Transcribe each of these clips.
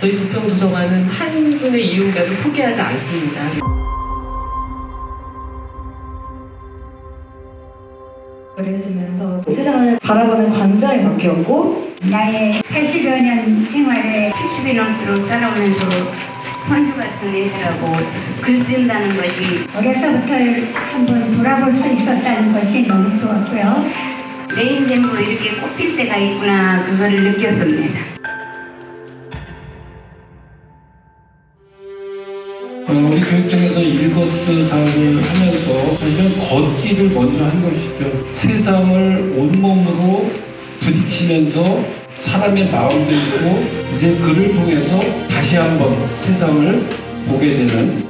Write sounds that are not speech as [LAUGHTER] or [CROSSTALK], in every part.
저희 부평도서관은 한 분의 이용자도 포기하지 않습니다. 글을 쓰면서 세상을 바라보는 관점이 바뀌었고 나의 80여 년 생활에 70이 넘도록 살아오면서 손주 같은 애들하고 글 쓴다는 것이 어려서부터 한번 돌아볼 수 있었다는 것이 너무 좋았고요. 내 인생도 이렇게 꽃필 때가 있구나 그거를 느꼈습니다. 교육청에서 일거스 사업을 하면서 사실은 걷기를 먼저 한 것이죠. 세상을 온몸으로 부딪히면서 사람의 마음도 있고 이제 글을 통해서 다시 한번 세상을 보게 되는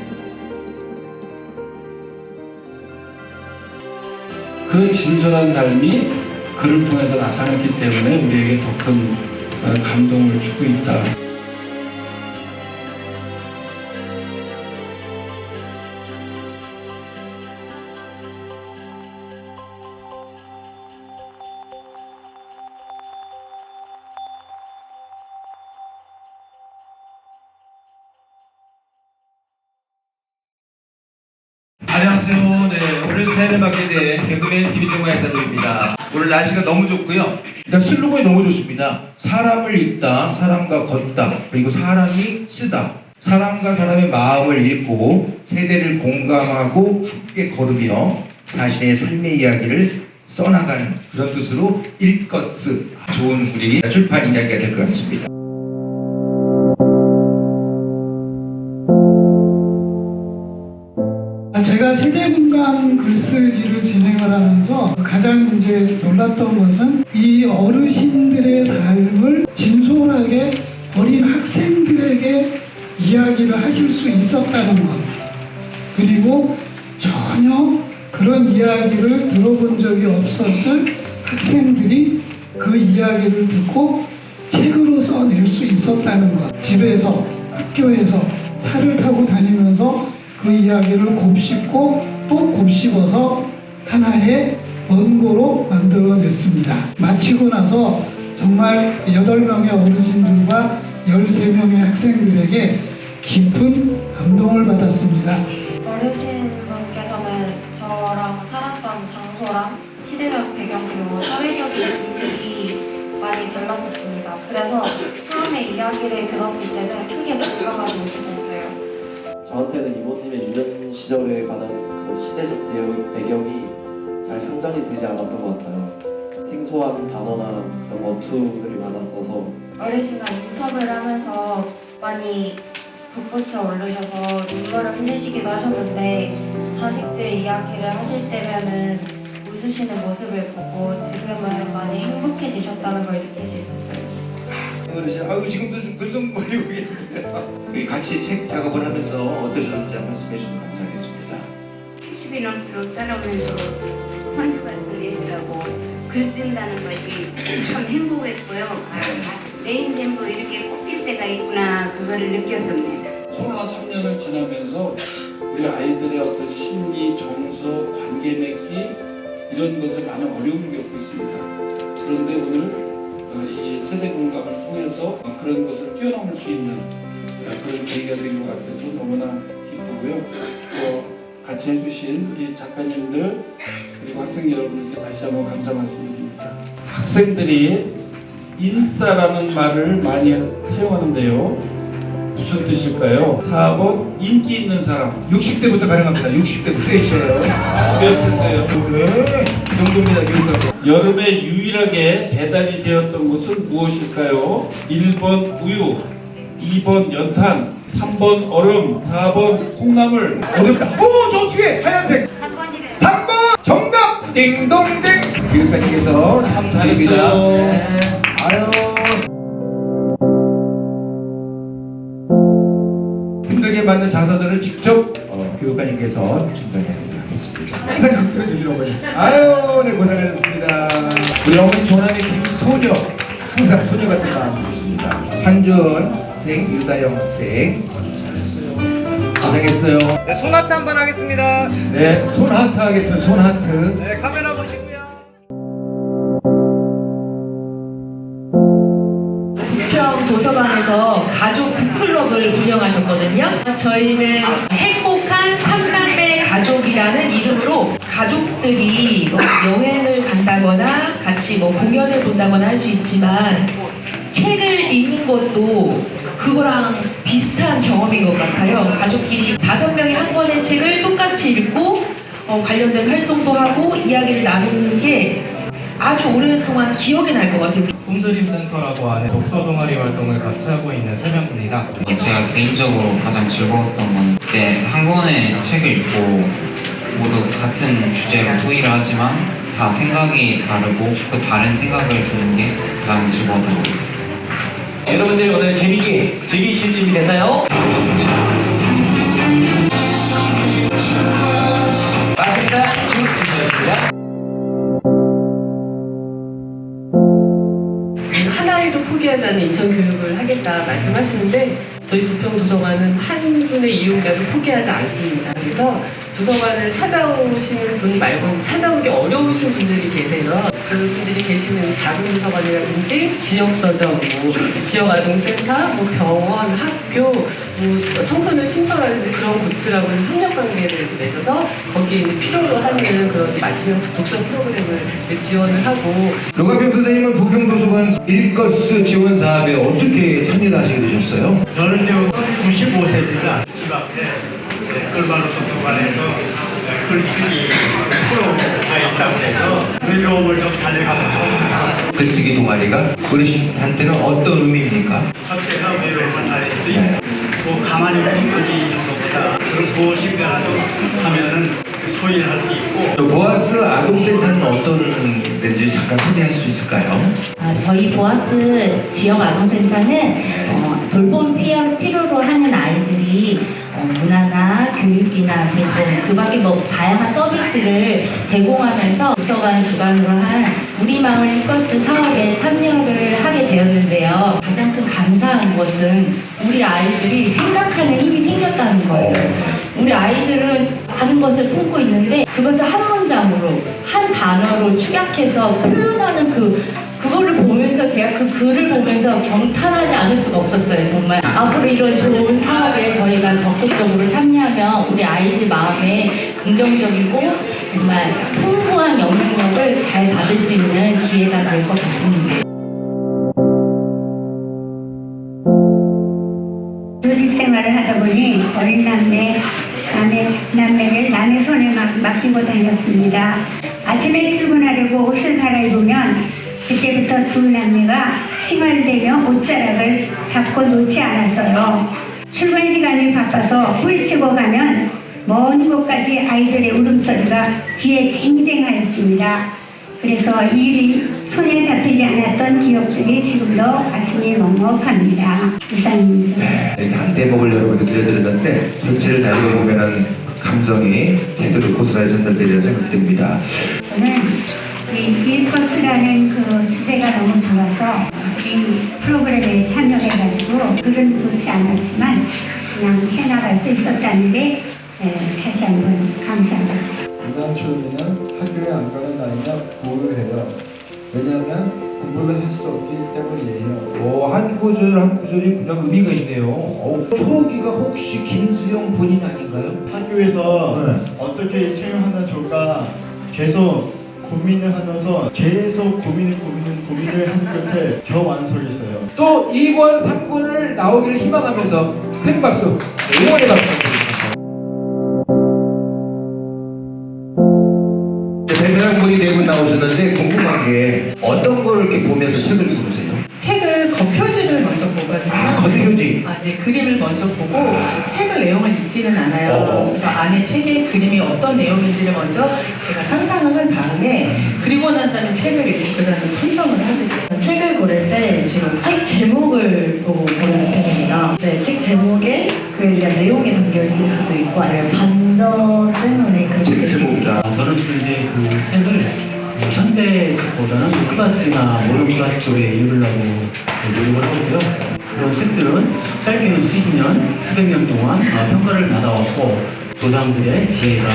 그 진솔한 삶이 글을 통해서 나타났기 때문에 우리에게 더큰 어, 감동을 주고 있다. 안녕하세요. 네, 오늘 새해를 맞게 된 개그맨 김희종 마이사들입니다. 오늘 날씨가 너무 좋고요. 일단 슬로건이 너무 좋습니다. 사람을 읽다, 사람과 걷다, 그리고 사람이 쓰다. 사람과 사람의 마음을 읽고 세대를 공감하고 함께 걸으며 자신의 삶의 이야기를 써나가는 그런 뜻으로 읽거스 좋은 우리 출판 이야기가 될 것 같습니다. 제가 세대 공감 글쓰기를 진행을 하면서 가장 이제 놀랐던 것은 이 어르신들의 삶을 진솔하게 어린 학생들에게 이야기를 하실 수 있었다는 것. 그리고 전혀 그런 이야기를 들어본 적이 없었을 학생들이 그 이야기를 듣고 책으로 써낼 수 있었다는 것. 집에서, 학교에서, 차를 타고 다니면서 그 이야기를 곱씹고 또 곱씹어서 하나의 원고로 만들어냈습니다. 마치고 나서 정말 8명의 어르신들과 13명의 학생들에게 깊은 감동을 받았습니다. 어르신분께서는 저랑 살았던 장소랑 시대적 배경 그리고 사회적인 인식이 많이 달랐었습니다. 그래서 처음에 이야기를 들었을 때는 크게 공감하지 못했었어요. 저한테는 이모님의 유년 시절에 관한 그런 시대적 대응, 배경이 잘 상정이 되지 않았던 것 같아요. 생소한 단어나 그런 어투들이 많았어서 어르신과 인터뷰를 하면서 많이 돋보쳐 오르셔서 눈물을 흘리시기도 하셨는데 자식들 이야기를 하실 때면은 웃으시는 모습을 보고 지금은 많이 행복해지셨다는 걸 느낄 수 있었어요. 어르신, 아유 지금도 좀 글썽거리고 계세요. 우리 같이 책 작업을 하면서 어떠셨는지 한 말씀 해 주시면 감사하겠습니다. 70이 넘도록 살아오면서 손주 같은 애들하고 글 쓴다는 것이 참 행복했고요. 아, 내 인생도 이렇게 꽃필 때가 있구나 그거를 느꼈습니다. 코로나 3년을 지나면서 우리 아이들의 어떤 심리, 정서, 관계 맺기 이런 것에 많은 어려움을 겪고 있습니다. 그런데 오늘 어, 이 세대 공감을 통해서 어, 그런 것을 뛰어넘을 수 있는 어, 그런 계기가 된 것 같아서 너무나 기쁘고요. 또 같이 해주신 우리 작가님들 그리고 학생 여러분들께 다시 한번 감사 말씀드립니다. 학생들이 인싸라는 말을 많이 사용하는데요. 무슨 뜻일까요? 4번 인기 있는 사람 60대부터 가능합니다. 60대부터 있어요. 몇 세세요? 네, 이 정도입니다. 교육감. 여름에 유일하게 배달이 되었던 것은 무엇일까요? 1번 우유 2번 연탄 3번 얼음 4번 콩나물 어렵다. 오, 저 뒤에 하얀색. 3번이래요. 3번 정답. 띵동댕. 교육관님께서 참 잘했어요. 네. 아유. 만든 자서전을 직접 어, 교육관님께서 증정해드리도록 하겠습니다. 항상 강조 주시는 어머니. 아유, 네 고생하셨습니다. 우리 어머니 조남의 김소녀. 항상 소녀 같은 마음을 주십니다. 한준 학생, 유다영 학생. 고생했어요. 네, 손아트 한번 하겠습니다. 네, 손 하트 하겠습니다. 손 하트. 네, 카메라 클럽을 운영하셨거든요. 저희는 행복한 삼남매 가족이라는 이름으로 가족들이 뭐 여행을 간다거나 같이 뭐 공연을 본다거나 할 수 있지만 책을 읽는 것도 그거랑 비슷한 경험인 것 같아요. 가족끼리 다섯 명이 한 권의 책을 똑같이 읽고 어, 관련된 활동도 하고 이야기를 나누는 게 아주 오랫동안 기억에 날것 같아요. 꿈드림 센터라고 하는 독서 동아리 활동을 같이 하고 있는 세 명입니다. 제가 개인적으로 가장 즐거웠던 건 이제 한 권의 책을 읽고 모두 같은 주제로 토의를 하지만 다 생각이 다르고 그 다른 생각을 듣는 게 가장 즐거웠던 것 같아요. 여러분들 오늘 재밌게 즐기실 준비 됐나요? 80분의 이용자를 포기하지 않습니다. 그래서 도서관을 찾아오시는 분 말고 찾아오기 어려우신 분들이 계세요. 그분들이 계시는 작은 도서관이라든지 지역 서점, 뭐 지역 아동센터, 뭐 병원, 학교, 뭐 청소년 쉼터라든지 그런 곳들하고는 협력 관계를 맺어서 거기에 이제 필요로 하는 그런 맞춤형 독서 프로그램을 지원을 하고 노가평 선생님은 부평도서관 일거스 지원 사업에 어떻게 참여를 하시게 되셨어요? 저는 지금 95세입니다. 집 앞에 네, 끌바로 도서관에서 네, 글쓰기 프로가 있다고 해서 외로움을 좀 달래가면서 글쓰기 동아리가 어르신한테는 어떤 의미입니까? 첫째가 외로움을 달랠 수 있고 뭐 가만히 멈춰있는 것보다 그런 무엇인가라도 하면은 소리를 할 수 있고 또 보아스 아동센터는 어떤 데인지 잠깐 소개할 수 있을까요? 아, 저희 보아스 지역 아동센터는 어, 돌봄 필요, 필요로 하는 아이들이 어, 문화나 교육이나 돌봄 그 밖에 뭐 다양한 서비스를 제공하면서 도서관 주관으로 한 우리 마을 일버스 사업에 참여를 하게 되었는데요. 가장 큰 감사한 것은 우리 아이들이 생각하는 힘이 생겼다는 거예요. 우리 아이들은 아는 것을 품고 있는데 그것을 한 문장으로 한 단어로 축약해서 표현하는 그 그거를 보면서 제가 그 글을 보면서 경탄하지 않을 수가 없었어요 정말 앞으로 이런 좋은 사업에 저희가 적극적으로 참여하면 우리 아이들 마음에 긍정적이고 정말 풍부한 영향력을 잘 받을 수 있는 기회가 될 것 같습니다. 조직 생활을 하다 보니 어린 남매, 남의, 남매를 남의 손에 맡, 맡기고 다녔습니다. 아침에 출근하려고 옷을 갈아입으면 그때부터 두 남매가 칭얼대며 옷자락을 잡고 놓지 않았어요. 출근 시간이 바빠서 뿌리치고 가면 먼 곳까지 아이들의 울음소리가 귀에 쟁쟁하였습니다. 그래서 이 일이 손에 잡히지 않았던 기억들이 지금도 가슴이 먹먹합니다. 이상입니다. 네, 한 대목을 여러분께 들려드렸는데 전체를 다리고 보면은 감성이 제대로 고스란히 전달되리라 생각됩니다. 저는 이 일버스라는 그 주제가 너무 좋아서 이 프로그램에 참여해가지고 글은 좋지 않았지만 그냥 해나갈 수 있었다는 게 예, 다시 한번 감사합니다. 이단 초음이는 학교에 안 가는 아이가 보호를 해요. 왜냐하면 공부를 할 수 없기 때문이에요. 오, 한 구절 한 구절이 그냥 의미가 있네요. 어, 초기가 혹시 김수영 본인 아닌가요? 학교에서 네. 어떻게 참여하면 좋을까 계속 고민을 하면서 계속 고민을 고민을 고민을 한 끝에 겨우 완성했어요. 또 2권, 3권을 나오기를 희망하면서 큰 박수, 응원의 박수 드립니다. 대단한 분이 네 분 나오셨는데 궁금한 게 어떤 걸 이렇게 보면서 책을 고르세요? 보거든요. 아, 겉표지. 아, 네, 그림을 먼저 보고 책을 내용을 읽지는 않아요. 어. 그래서 안에 책의 그림이 어떤 내용인지를 먼저 제가 상상을 한 다음에 그리고 난 다음에 책을 읽고 그다음에 선정을 돼요. 책을 고를 때 주로 책 제목을 보고 고르는 편입니다. 네, 책 제목에 그에 대한 내용이 담겨 있을 수도 있고 아니면 반전 때문에 그렇게 책될 수도 있고 제목이다. 저는 주로 이제 그 책을 뭐 현대 책보다는 그 클래스나 모던 클래스 쪽에 이으려고 노력을 하고요. 그런 책들은 짧게는 수십 년, 수백 년 동안 아, 평가를 받아왔고 조상들의 지혜가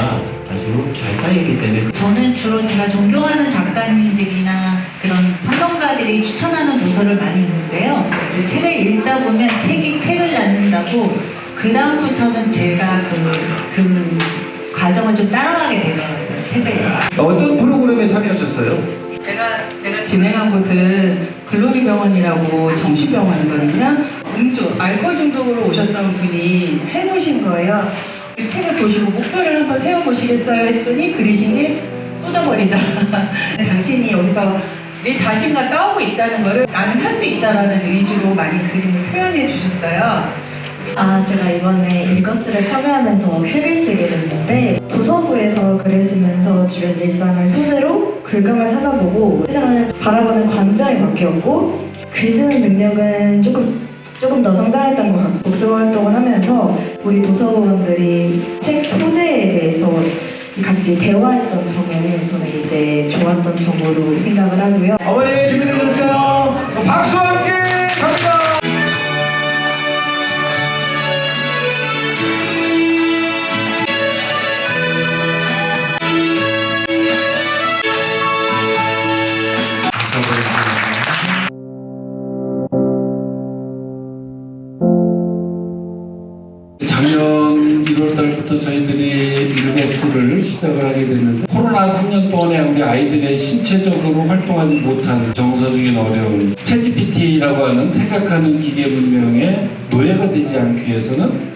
아주 잘 쌓여있기 때문에 저는 주로 제가 존경하는 작가님들이나 그런 평론가들 작가들이 추천하는 도서를 많이 읽는데요. 그 책을 읽다 보면 책이 책을 낳는다고 그 다음부터는 제가 그, 그 과정을 좀 따라가게 되더라고요. 책을. [LAUGHS] 어떤 프로그램에 참여하셨어요? 제가 제가 진행한 곳은 글로리 병원이라고 정신 병원이거든요. 음주, 알코올 중독으로 오셨던 분이 해놓으신 거예요. 그 책을 보시고 목표를 한번 세워보시겠어요? 했더니 그리신 게 쏟아버리자. [LAUGHS] 당신이 여기서 내 자신과 싸우고 있다는 거를 나는 할 수 있다라는 의지로 많이 그림을 표현해 주셨어요. 아, 제가 이번에 일거스를 참여하면서 책을 쓰게 됐는데 도서부에서 글을 쓰면서 주변 일상을 소재로 글감을 찾아보고 세상을 바라보는 관점이 바뀌었고 글 쓰는 능력은 조금 조금 더 성장했던 것 같고 독서 활동을 하면서 우리 도서관들이 책 소재에 대해서 같이 대화했던 점을 저는 이제 좋았던 점으로 생각을 하고요. 어머니 준비되셨어요? 박수와 함께 작년 1월 달부터 저희들이 일거스를 시작을 하게 됐는데 코로나 3년 동안에 우리 아이들의 신체적으로 활동하지 못하는 정서적인 어려움 챗GPT라고 하는 생각하는 기계 문명의 노예가 되지 않기 위해서는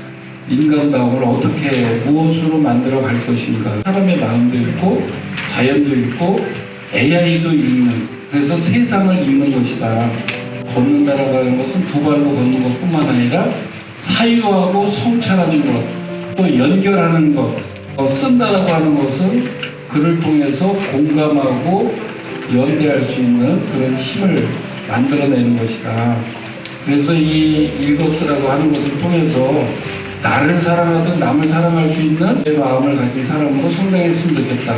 인간다움을 어떻게 무엇으로 만들어 갈 것인가. 사람의 마음도 읽고 자연도 읽고 AI도 읽는 그래서 세상을 읽는 것이다 걷는다라고 하는 것은 두 발로 걷는 것뿐만 아니라 사유하고 성찰하는 것, 또 연결하는 것, 어, 쓴다라고 하는 것은 글을 통해서 공감하고 연대할 수 있는 그런 힘을 만들어내는 것이다. 그래서 이 일거스라고 하는 것을 통해서 나를 사랑하든 남을 사랑할 수 있는 내 마음을 가진 사람으로 성장했으면 좋겠다.